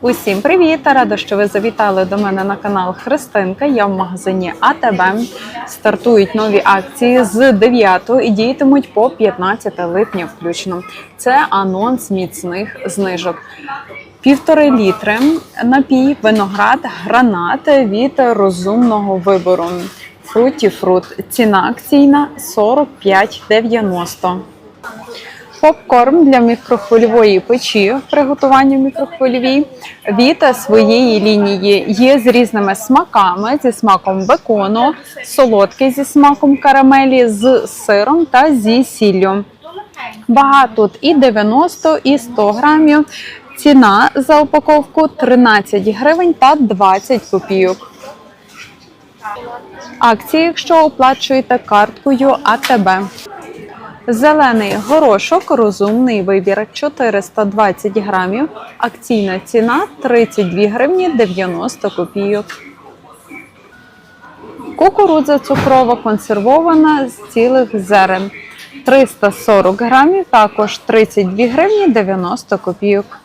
Усім привіт! Рада, що ви завітали до мене на канал Христинка. Я в магазині АТБ. Стартують нові акції з 9 і діятимуть по 15 липня включно. Це анонс міцних знижок. Півтори літри напій, виноград, гранат від розумного вибору. Фруті фрут. Ціна акційна 45,90. Попкорн для мікрохвильової печі в приготуванні мікрохвильовій від своєї лінії є з різними смаками, зі смаком бекону, солодкий зі смаком карамелі, з сиром та зі сіллю. Вага тут і 90, і 100 грамів. Ціна за упаковку 13 гривень та 20 копійок. Акції, якщо оплачуєте карткою АТБ. Зелений горошок, розумний вибір 420 грамів. Акційна ціна 32 гривні 90 копійок. Кукурудза цукрова консервована з цілих зерен 340 грамів, також 32 гривні 90 копійок.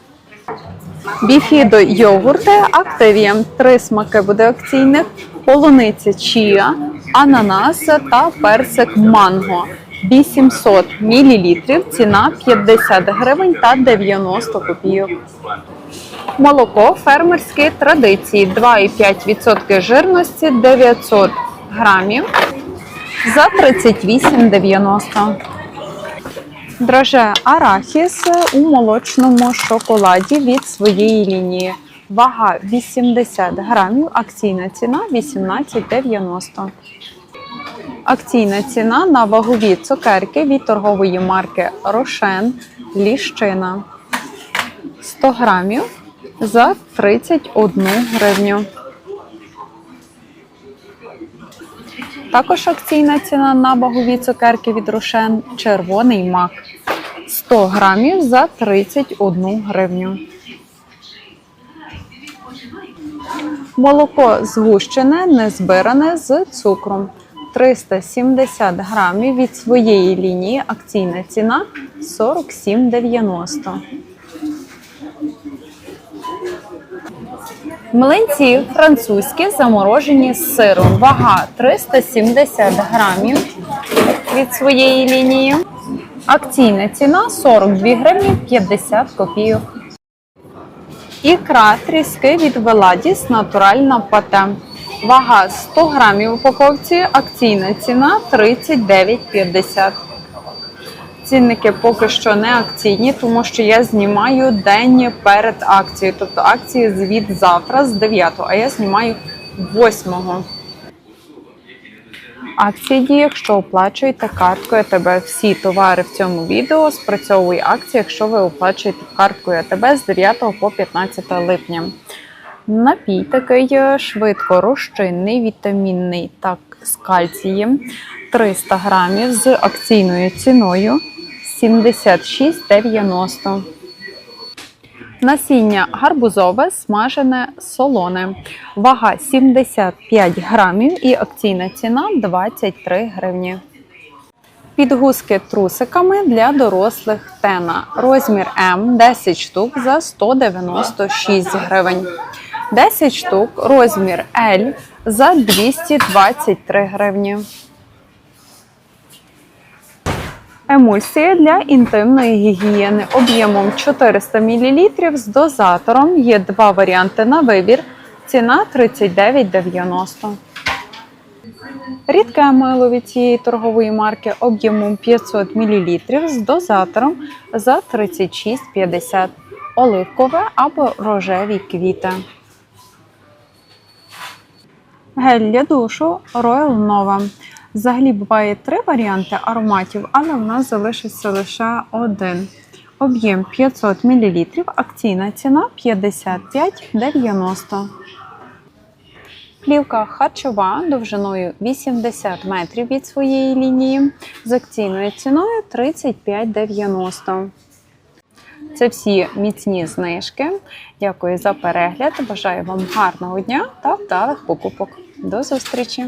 Біфідо йогурти Активія. Три смаки буде акційних: полуниця чія, ананас та персик манго. 800 мл, ціна 50 гривень та 90 копійок. Молоко фермерські традиції 2,5% жирності 900 грамів за 38,90. Дроже арахіс у молочному шоколаді від своєї лінії. Вага 80 грамів, акційна ціна 18,90. Акційна ціна на вагові цукерки від торгової марки Рошен Ліщина 100 грамів за 31 гривню. Також акційна ціна на вагові цукерки від Рошен Червоний мак 100 грамів за 31 гривню. Молоко згущене, незбиране з цукром 370 грамів від своєї лінії. Акційна ціна 47,90. Млинці французькі заморожені з сиром. Вага 370 грамів від своєї лінії. Акційна ціна 42 гривні 50 копійок. Ікра тріски від Веладіс натуральна пате. Вага 100 грамів в упаковці, акційна ціна 39,50. Цінники поки що не акційні, тому що я знімаю день перед акцією. Тобто акції звіт завтра з 9, а я знімаю 8. Акції діє, якщо оплачуєте карткою АТБ. Всі товари в цьому відео спрацьовує акція, якщо ви оплачуєте карткою АТБ з 9 по 15 липня. Напій такий е, швидко розчинний, вітамінний так з кальцієм 300 грамів з акційною ціною 76,90. Насіння гарбузове, смажене солоне. Вага 75 грамів і акційна ціна 23 гривні. Підгузки трусиками для дорослих тена. Розмір М 10 штук за 196 гривень. 10 штук, розмір L за 223 гривні. Емульсія для інтимної гігієни об'ємом 400 мл з дозатором. Є два варіанти на вибір. Ціна 39,90. Рідке мило від цієї торгової марки об'ємом 500 мл з дозатором за 36,50. Оливкове або рожеві квіти. Гель для душу Royal Nova. Взагалі буває три варіанти ароматів, але в нас залишився лише один. Об'єм 500 мл, акційна ціна 55,90. Плівка харчова довжиною 80 метрів від своєї лінії з акційною ціною 35,90. Це всі міцні знижки. Дякую за перегляд. Бажаю вам гарного дня та вдалих покупок. До зустрічі!